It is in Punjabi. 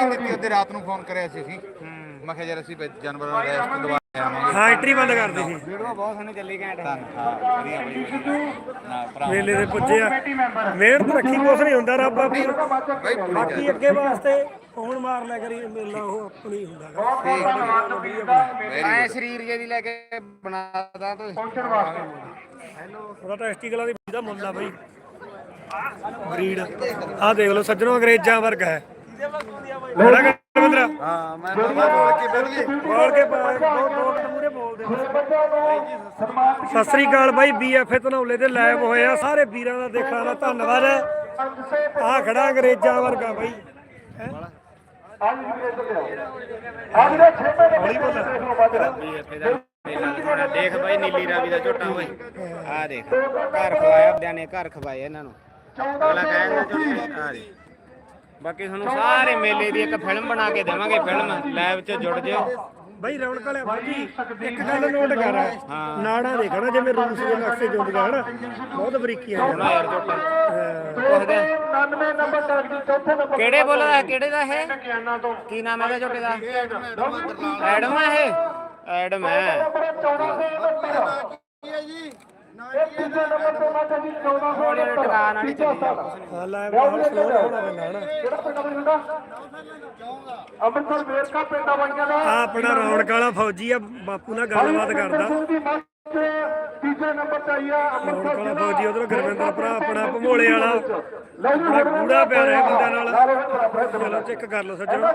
ਨਹੀਂ ਦਿੱਤੀ ਉਹਦੇ ਰਾਤ ਨੂੰ ਫੋਨ ਕਰਿਆ ਸੀ ਅਸੀਂ। ਮੈਂ ਕਿਹਾ ਯਾਰ ਅਸੀਂ ਵੀ ਜਾਨਵਰਾਂ ਨੂੰ ਰੈਸਟ ਦਵਾ ਕੇ ਆਵਾਂਗੇ। ਹਾਂ ਐਂਟਰੀ ਬੰਦ ਕਰਦੀ ਸੀ ਵੀਡੀਓ ਬਹੁਤ ਸੋਹਣੀ ਚੱਲੀ ਘੈਂਟ। ਹਾਂ ਵਧੀਆ ਬਈ ਨਾ ਭਰਾ। ਮੇਲੇ ਦੇ ਪੁੱਜੇ ਆ। ਮਿਹਨਤ ਰੱਖੀ ਕੁਛ ਨਹੀਂ ਹੁੰਦਾ ਰੱਬ ਪੂਰੀ ਬਾਕੀ ਅੱਗੇ ਵਾਸਤੇ ਫੋਨ ਮਾਰ ਲਿਆ ਕਰੀ ਮੇਲਾ ਉਹ ਆਪਣੀ ਹੁੰਦਾ ਗਾ। ਐ ਸਰੀਰ ਜੇ ਦੀ ਲੈ ਕੇ ਬਣਾਦਾ ਤੂੰ। ਉਹਦਾ ਟੈਸਟੀਕਲਾਂ ਦੀ ਦਾ ਮੁੱਲ ਆ ਬਈ। ਬਰੀਡ। ਆਹ ਦੇਖ ਲਓ ਸੱਜਣੋ ਅੰਗਰੇਜ਼ਾਂ ਵਰਗਾ ਹੈ। ਬੜਾ ਕੰਦਰਾ ਹਾਂ ਮੈਂ ਬੋਲ ਕੇ ਗਈ ਬੋਲ ਕੇ ਦੋ। ਦੋ ਮੂਰੇ ਬੋਲਦੇ। ਸਤਿ ਸ੍ਰੀ ਅਕਾਲ ਬਾਈ ਬੀਐਫਏ ਧਨੌਲੇ ਦੇ ਲਾਈਵ ਹੋਏ ਆ। ਸਾਰੇ ਵੀਰਾਂ ਦਾ ਦੇਖਣ ਦਾ ਧੰਨਵਾਦ ਹੈ। ਆ ਖੜਾ ਅੰਗਰੇਜ਼ਾਂ ਵਰਗਾ ਬਾਈ। ਹੈਂ? ਹੌਲੀ ਬੋਲ। ਦੇਖ ਬਾਈ ਨੀਲੀ ਰਾਵੀ ਦਾ ਝੋਟਾ ਬਾਈ। ਆ ਦੇਖ। ਘਰ ਖਵਾਇਆ ਬੰਦਿਆਂ ਨੇ ਘਰ ਖਵਾਏ ਇਹਨਾਂ ਨੂੰ। ਅਗਲਾ ਕਹਿੰਦਾ ਝੋਟੇ ਆ ਦੇ ਬਾਕੀ ਤੁਹਾਨੂੰ ਸਾਰੇ ਮੇਲੇ ਦੀ ਇੱਕ ਫਿਲਮ ਬਣਾ ਕੇ ਦੇਵਾਂਗੇ ਫਿਲਮ ਲਾਈਵ 'ਚ ਜੁੜ ਜਿਓ। ਬਾਈ ਰੌਣਕ ਵਾਲਿਆ ਬਾਈ ਇੱਕ ਗੱਲ ਨੋਟ ਕਰ ਨਾੜਾ ਦੇਖਣਾ ਜਿਵੇਂ ਰੂਸ ਦੇ ਨਕਸ਼ੇ ਜੁੰਦੀਆਂ ਹਨ ਬਹੁਤ ਬਰੀਕੀਆਂ ਬਣਾ ਨੇ ਯਾਰ ਝੋਟਾ ਪੁੱਛਦੇ ਆ। 99 ਨੰਬਰ ਦੀ ਚੌਥੇ ਨੰਬਰ ਕਿਹੜੇ ਬੋਲਦਾ ਹੈ ਕਿਹੜੇ ਦਾ ਤੋਂ ਕੀ ਨਾਮ ਹੈ ਇਹਦਾ ਝੋਟੇ ਦਾ? ਐਡਮ ਹੈ ਇਹ? ਐਡਮ ਹੈ। 1472 ਇਹ ਤੀਜੇ ਨੰਬਰ ਤੇ ਮਾਤਾ ਜੀ 1472 ਟਿਕਾਣ ਵਾਲੀ ਲੈ ਬਹੁਤ ਸਲੋ ਹੋਣਾ ਪੈਂਦਾ ਹਨਾ ਕਿਹੜਾ ਪਿੰਡ ਆ ਬਈ ਅੰਮ੍ਰਿਤਸਰ ਵੇਰਕਾ ਪਿੰਡ ਆ ਬਾਈਆਂ ਦਾ ਆ ਆਪਣਾ ਰੌਣਕ ਵਾਲਾ ਫੌਜੀ ਆ, ਬਾਪੂ ਨਾਲ ਗੱਲਬਾਤ ਕਰਦਾ। ਸਿੰਘ ਤੀਜੇ ਨੰਬਰ ਤੇ ਆਈ ਆ ਅੰਮ੍ਰਿਤਸਰ ਵਾਲਾ ਫੌਜੀ ਉਧਰ ਗੁਰਵਿੰਦਰ ਭਰਾ, ਆਪਣਾ ਭਮੋਲੇ ਵਾਲਾ। ਲਓ ਗੂੜਾ ਪਿਆਰ ਹੈ ਬੰਦਿਆਂ ਨਾਲ। ਵਿੱਚ ਚਲੋ ਚੈੱਕ ਕਰ ਲਓ ਸੱਜਣੋ।